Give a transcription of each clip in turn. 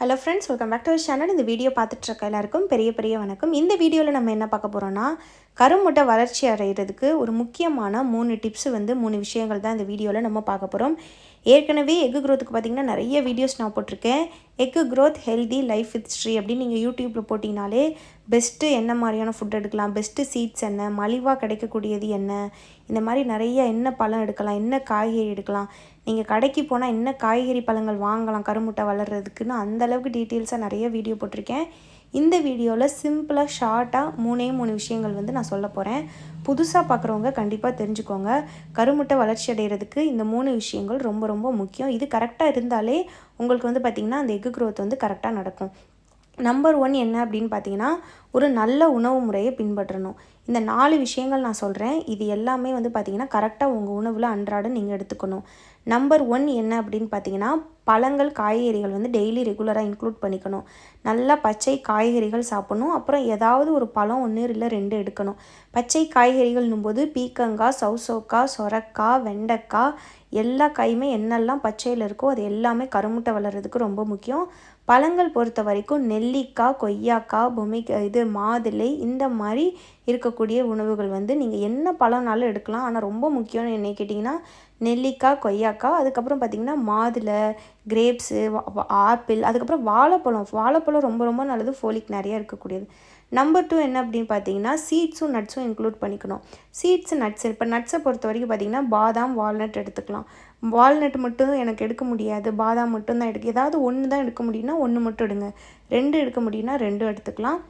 Hello friends welcome back to channel இந்த video பார்த்துட்ருக்க எல்லாருக்கும் பெரிய பெரிய வணக்கம். இந்த வீடியோவில் நம்ம என்ன பார்க்க போகிறோன்னா கருமுட்டை வளர்ச்சி அடைகிறதுக்கு ஒரு முக்கியமான மூணு டிப்ஸ் வந்து மூணு விஷயங்கள் தான் இந்த வீடியோவில் நம்ம பார்க்க போகிறோம் ஏற்கனவே எக்கு க்ரோத்துக்கு பார்த்திங்கன்னா நிறைய வீடியோஸ் நான் போட்டிருக்கேன். எக்கு க்ரோத் ஹெல்தி லைஃப் ஹிஸ்ட்ரி அப்படின்னு நீங்கள் யூடியூப்பில் போட்டிங்கனாலே பெஸ்ட்டு என்ன மாதிரியான ஃபுட் எடுக்கலாம்? பெஸ்ட்டு சீட்ஸ் என்ன? மலிவாக கிடைக்கக்கூடியது என்ன? இந்த மாதிரி நிறைய என்ன பழம் எடுக்கலாம்? என்ன காய்கறி எடுக்கலாம்? நீங்கள் கடைக்கு போனால் என்ன காய்கறி பழங்கள் வாங்கலாம்? கருமுட்டை வளர்கிறதுக்குன்னு அந்தளவுக்கு டீட்டெயில்ஸாக நிறைய வீடியோ போட்டிருக்கேன். இந்த வீடியோவில் சிம்பிளாக ஷார்ட்டாக மூணே மூணு விஷயங்கள் வந்து நான் சொல்ல போகிறேன் புதுசாக பார்க்குறவங்க கண்டிப்பாக தெரிஞ்சுக்கோங்க. கருமுட்டை வளர்ச்சி அடைகிறதுக்கு இந்த மூணு விஷயங்கள் ரொம்ப ரொம்ப முக்கியம். இது கரெக்டாக இருந்தாலே உங்களுக்கு வந்து பார்த்திங்கன்னா அந்த எக்கு க்ரோத் வந்து கரெக்டாக நடக்கும். நம்பர் ஒன் என்ன அப்படின்னு பார்த்தீங்கன்னா ஒரு நல்ல உணவு முறையை பின்பற்றணும். இந்த நாலு விஷயங்கள் நான் சொல்கிறேன் இது எல்லாமே வந்து பார்த்திங்கன்னா கரெக்டாக உங்கள் உணவில் அன்றாடம் நீங்கள் எடுத்துக்கணும். நம்பர் ஒன் என்ன அப்படின்னு பார்த்தீங்கன்னா பழங்கள் காய்கறிகள் வந்து டெய்லி ரெகுலராக இன்க்ளூட் பண்ணிக்கணும். நல்லா பச்சை காய்கறிகள் சாப்பிடணும். அப்புறம் ஏதாவது ஒரு பழம் ஒன்று இல்லை ரெண்டு எடுக்கணும். பச்சை காய்கறிகள்னும் போது பீக்கங்காய் சவுசோக்காய் சொரக்காய் வெண்டைக்காய் எல்லா காயுமே என்னெல்லாம் பச்சையில் இருக்கோ அது எல்லாமே கருமுட்டை வளர்கிறதுக்கு ரொம்ப முக்கியம். பழங்கள் பொறுத்த வரைக்கும் நெல்லிக்காய் கொய்யாக்காய் பொமை இது மாதுளை இந்த மாதிரி இருக்கக்கூடிய உணவுகள் வந்து நீங்கள் என்ன பழம்னாலும் எடுக்கலாம். ஆனால் ரொம்ப முக்கியம்னு என்ன கேட்டிங்கன்னா நெல்லிக்காய் கொய்யாக்காய் அதுக்கப்புறம் பார்த்திங்கன்னா மாதுளை கிரேப்ஸு ஆப்பிள் அதுக்கப்புறம் வாழைப்பழம். வாழைப்பழம் ரொம்ப ரொம்ப நல்லது. ஃபோலிக் நிறையா இருக்கக்கூடியது. நம்பர் டூ என்ன அப்படின்னு பார்த்தீங்கன்னா சீட்ஸும் நட்ஸும் இன்க்ளூட் பண்ணிக்கணும். சீட்ஸ் நட்ஸ் இப்போ நட்ஸை பொறுத்த வரைக்கும் பார்த்திங்கன்னா பாதாம் வால்நட் எடுத்துக்கலாம். வால்நட் மட்டும் எனக்கு எடுக்க முடியாது பாதாம் மட்டும் தான் எடுக்க ஏதாவது ஒன்று தான் எடுக்க முடியும்னா ஒன்று மட்டும் எடுங்க. ரெண்டு எடுக்க முடியும்னா ரெண்டும் எடுத்துக்கலாம்.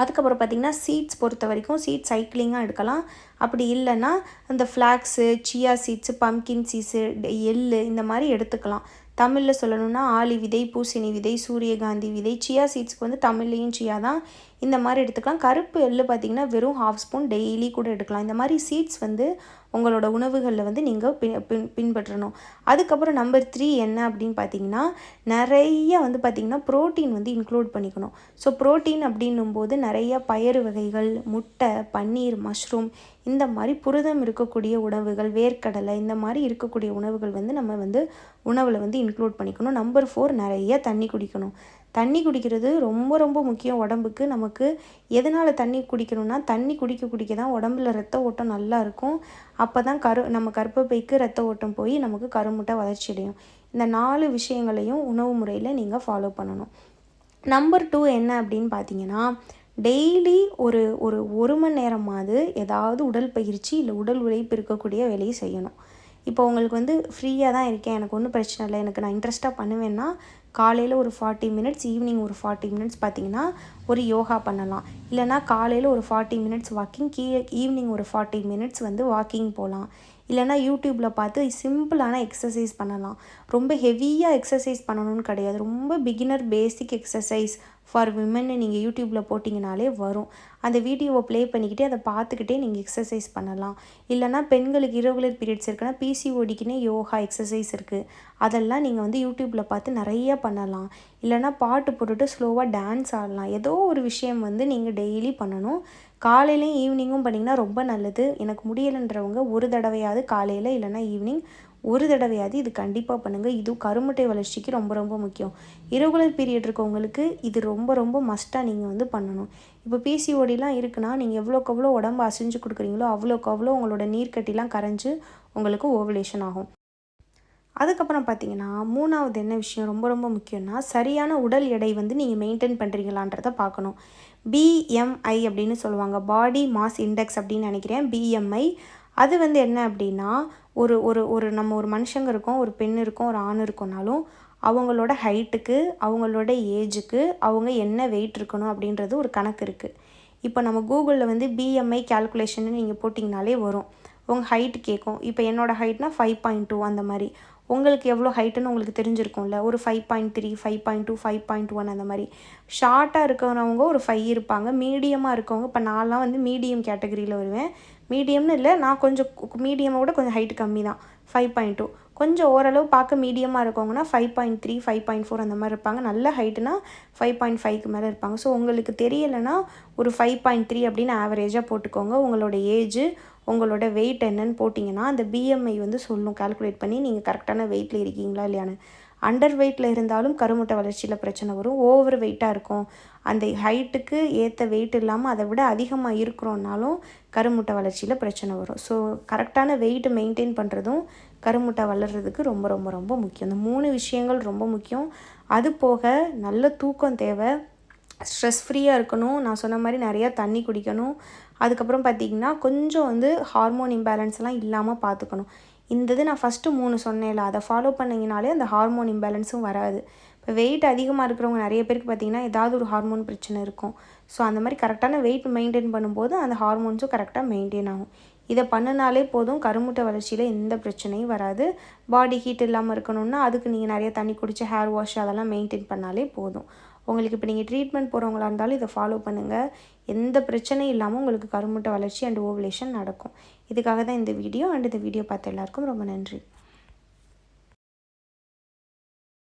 அதுக்கப்புறம் பார்த்திங்கன்னா சீட்ஸ் பொறுத்த வரைக்கும் சீட் சைக்கிளிங்காக எடுக்கலாம். அப்படி இல்லைன்னா அந்த ஃப்ளாக்ஸு சியா சீட்ஸு பம்கின் சீஸு எள்ளு இந்த மாதிரி எடுத்துக்கலாம். தமிழில் சொல்லணும்னா ஆலி விதை பூசணி விதை சூரியகாந்தி விதை சியா சீட்ஸ்க்கு வந்து தமிழ்லேயும் சியா தான். இந்த மாதிரி எடுத்துக்கலாம். கருப்பு எள்ளு பார்த்திங்கன்னா வெறும் ஹாஃப் ஸ்பூன் டெய்லி கூட எடுக்கலாம். இந்த மாதிரி சீட்ஸ் வந்து உங்களோட உணவுகளில் வந்து நீங்கள் பின் பின் பின்பற்றணும். அதுக்கப்புறம் நம்பர் த்ரீ என்ன அப்படின்னு பார்த்தீங்கன்னா நிறைய வந்து பார்த்திங்கன்னா ப்ரோட்டீன் வந்து இன்க்ளூட் பண்ணிக்கணும். ஸோ ப்ரோட்டீன் அப்படின்னும் போது நிறைய பயறு வகைகள் முட்டை பன்னீர் மஷ்ரூம் இந்த மாதிரி புரதம் இருக்கக்கூடிய உணவுகள் வேர்க்கடலை இந்த மாதிரி இருக்கக்கூடிய உணவுகள் வந்து நம்ம வந்து உணவில் வந்து இன்க்ளூட் பண்ணிக்கணும். நம்பர் ஃபோர் நிறைய தண்ணி குடிக்கணும். தண்ணி குடிக்கிறது ரொம்ப ரொம்ப முக்கியம் உடம்புக்கு. நமக்கு எதனால் தண்ணி குடிக்கணும்னா தண்ணி குடிக்க குடிக்க தான் உடம்புல ரத்த ஓட்டம் நல்லா இருக்கும். அப்போ தான் கரு நம்ம கர்ப்பப்பைக்கு ரத்த ஓட்டம் போய் நமக்கு கருமுட்டை வளர்ச்சி அடையும். இந்த நாலு விஷயங்களையும் உணவு முறையில் நீங்கள் ஃபாலோ பண்ணணும். நம்பர் டூ என்ன அப்படின்னு பார்த்தீங்கன்னா டெய்லி ஒரு ஒரு ஒரு மணி நேரமாவது ஏதாவது உடல் பயிற்சி இல்லை உடல் உழைப்பு இருக்கக்கூடிய வேலையை செய்யணும். இப்போ உங்களுக்கு வந்து ஃப்ரீயாக தான் இருக்கேன் எனக்கு ஒன்றும் பிரச்சனை இல்லை எனக்கு நான் இன்ட்ரெஸ்ட்டாக பண்ணுவேன்னா காலையில் ஒரு ஃபார்ட்டி மினிட்ஸ் ஈவினிங் ஒரு ஃபார்ட்டி மினிட்ஸ் பார்த்திங்கன்னா ஒரு யோகா பண்ணலாம். இல்லைனா காலையில் ஒரு ஃபார்ட்டி மினிட்ஸ் வாக்கிங் கீழே ஈவினிங் ஒரு ஃபார்ட்டி மினிட்ஸ் வந்து வாக்கிங் போகலாம் இல்லைனா யூடியூப்பில் பார்த்து சிம்பிளான எக்ஸசைஸ் பண்ணலாம். ரொம்ப ஹெவியாக எக்ஸசைஸ் பண்ணணும்னு கிடையாது. ரொம்ப பிகினர் பேசிக் எக்ஸசைஸ் ஃபார் விமன்னு நீங்கள் யூடியூப்பில் போட்டிங்கனாலே வரும். அந்த வீடியோவை ப்ளே பண்ணிக்கிட்டே அதை பார்த்துக்கிட்டே நீங்கள் எக்ஸசைஸ் பண்ணலாம். இல்லைனா பெண்களுக்கு இரகுலர் பீரியட்ஸ் இருக்குன்னா பிசிஓடிக்குன்னே யோகா எக்ஸசைஸ் இருக்குது அதெல்லாம் நீங்கள் வந்து யூடியூப்பில் பார்த்து நிறைய பண்ணலாம். இல்லைனா பாட்டு போட்டுட்டு ஸ்லோவாக டான்ஸ் ஆடலாம். ஏதோ ஒரு விஷயம் வந்து நீங்கள் டெய்லி பண்ணணும். காலையிலையும் ஈவினிங்கும் பண்ணிங்கன்னா ரொம்ப நல்லது. எனக்கு முடியலைன்றவங்க ஒரு தடவையாவது காலையில் இல்லைனா ஈவினிங் ஒரு தடவையாவது இது கண்டிப்பாக பண்ணுங்கள் இதுவும் கருமுட்டை வளர்ச்சிக்கு ரொம்ப ரொம்ப முக்கியம். இரகுலர் பீரியட் இருக்கவங்களுக்கு இது ரொம்ப ரொம்ப மஸ்ட்டாக நீங்கள் வந்து பண்ணணும். இப்போ பிசிஓடிலாம் இருக்குன்னா நீங்கள் எவ்வளோக்கு எவ்வளோ உடம்பு அசைஞ்சு கொடுக்குறீங்களோ அவ்வளோக்கு அவ்வளோ உங்களோட நீர்க்கட்டிலாம் கரைஞ்சு உங்களுக்கு ஓவலேஷன் ஆகும். அதுக்கப்புறம் பார்த்தீங்கன்னா மூணாவது என்ன விஷயம் ரொம்ப ரொம்ப முக்கியம்னா சரியான உடல் எடை வந்து நீங்கள் மெயின்டைன் பண்ணுறீங்களான்றத பார்க்கணும் பிஎம்ஐ அப்படின்னு சொல்லுவாங்க. பாடி மாஸ் இண்டெக்ஸ் அப்படின்னு நினைக்கிறேன். பிஎம்ஐ அது வந்து என்ன அப்படின்னா ஒரு ஒரு ஒரு நம்ம ஒரு மனுஷங்க இருக்கோம் ஒரு பெண் இருக்கோம் ஒரு ஆண் இருக்கோனாலும் அவங்களோட ஹைட்டுக்கு அவங்களோட ஏஜுக்கு அவங்க என்ன வெயிட் இருக்கணும் அப்படின்றது ஒரு கணக்கு இருக்குது இப்போ நம்ம கூகுளில் வந்து பிஎம்ஐ கேல்குலேஷன் நீங்கள் போட்டிங்கனாலே வரும். உங்கள் ஹைட் கேட்கும் இப்போ என்னோடய ஹைட்னா ஃபைவ் பாயிண்ட் டூ அந்த மாதிரி. உங்களுக்கு எவ்வளோ ஹைட்டுன்னு உங்களுக்கு தெரிஞ்சிருக்கும்ல? ஒரு five point three five point two five point one அந்த மாதிரி. ஷார்ட்டாக இருக்கிறவங்க ஒரு ஃபைவ் இருப்பாங்க. மீடியமாக இருக்கவங்க இப்போ நான்லாம் வந்து மீடியம் கேட்டகரியில் வருவேன். மீடியம்னு இல்லை நான் கொஞ்சம் மீடியமை விட கொஞ்சம் ஹைட்டு கம்மி தான். ஃபைவ் பாயிண்ட் டூ கொஞ்சம் ஓரளவு பார்க்க மீடியமாக இருக்கவங்கன்னா five point three five point four அந்த மாதிரி இருப்பாங்க. நல்ல ஹைட்டுனா ஃபைவ் பாயிண்ட் ஃபைவ்க்கு மேலே இருப்பாங்க. ஸோ உங்களுக்கு தெரியலைன்னா ஒரு ஃபைவ் பாயிண்ட் த்ரீ அப்படின்னு ஆவரேஜாக போட்டுக்கோங்க. உங்களோட ஏஜு உங்களோட வெயிட் என்னன்னு போட்டிங்கன்னா அந்த பிஎம்ஐ வந்து சொல்லும். கால்குலேட் பண்ணி நீங்கள் கரெக்டான வெயிட்டில் இருக்கீங்களா இல்லையான்னு. அண்டர் வெயிட்டில் இருந்தாலும் கருமுட்டை வளர்ச்சியில் பிரச்சனை வரும். ஓவர் வெயிட்டாக இருக்கும். அந்த ஹைட்டுக்கு ஏற்ற வெயிட் இல்லாமல் அதை விட அதிகமாக இருக்கிறோன்னாலும் கருமுட்டை வளர்ச்சியில் பிரச்சனை வரும். ஸோ கரெக்டான வெயிட் மெயின்டைன் பண்ணுறதும் கருமுட்டை வளர்கிறதுக்கு ரொம்ப ரொம்ப ரொம்ப முக்கியம். இந்த மூணு விஷயங்கள் ரொம்ப முக்கியம். அது போக நல்ல தூக்கம் தேவை. ஸ்ட்ரெஸ் ஃப்ரீயாக இருக்கணும். நான் சொன்ன மாதிரி நிறையா தண்ணி குடிக்கணும். அதுக்கப்புறம் பார்த்திங்கன்னா கொஞ்சம் வந்து ஹார்மோன் இம்பேலன்ஸ்லாம் இல்லாமல் பார்த்துக்கணும். இந்த இது நான் ஃபஸ்ட்டு மூணு சொன்னேன்ல. அதை ஃபாலோ பண்ணிங்கனாலே அந்த ஹார்மோன் இம்பேலன்ஸும் வராது. இப்போ வெயிட் அதிகமாக இருக்கிறவங்க நிறைய பேருக்கு பார்த்திங்கன்னா ஏதாவது ஒரு ஹார்மோன் பிரச்சனை இருக்கும். ஸோ அந்த மாதிரி கரெக்டான வெயிட் மெயின்டைன் பண்ணும்போது அந்த ஹார்மோன்ஸும் கரெக்டாக மெயின்டைன் ஆகும். இதை பண்ணினாலே போதும் கருமுட்டை வளர்ச்சியில் எந்த பிரச்சனையும் வராது. பாடி ஹீட் இல்லாமல் இருக்கணும்னா அதுக்கு நீங்கள் நிறைய தண்ணி குடித்து ஹேர் வாஷ் அதெல்லாம் மெயின்டைன் பண்ணாலே போதும். உங்களுக்கு இப்போ நீங்கள் ட்ரீட்மெண்ட் போகிறவங்களா இருந்தாலும் இதை ஃபாலோ பண்ணுங்கள் எந்த பிரச்சனையும் இல்லாமல் உங்களுக்கு கருமுட்டை வளர்ச்சி அண்ட் ஓவலேஷன் நடக்கும். இதுக்காக தான் இந்த வீடியோ அண்ட் இந்த வீடியோ பார்த்த எல்லாருக்கும் ரொம்ப நன்றி.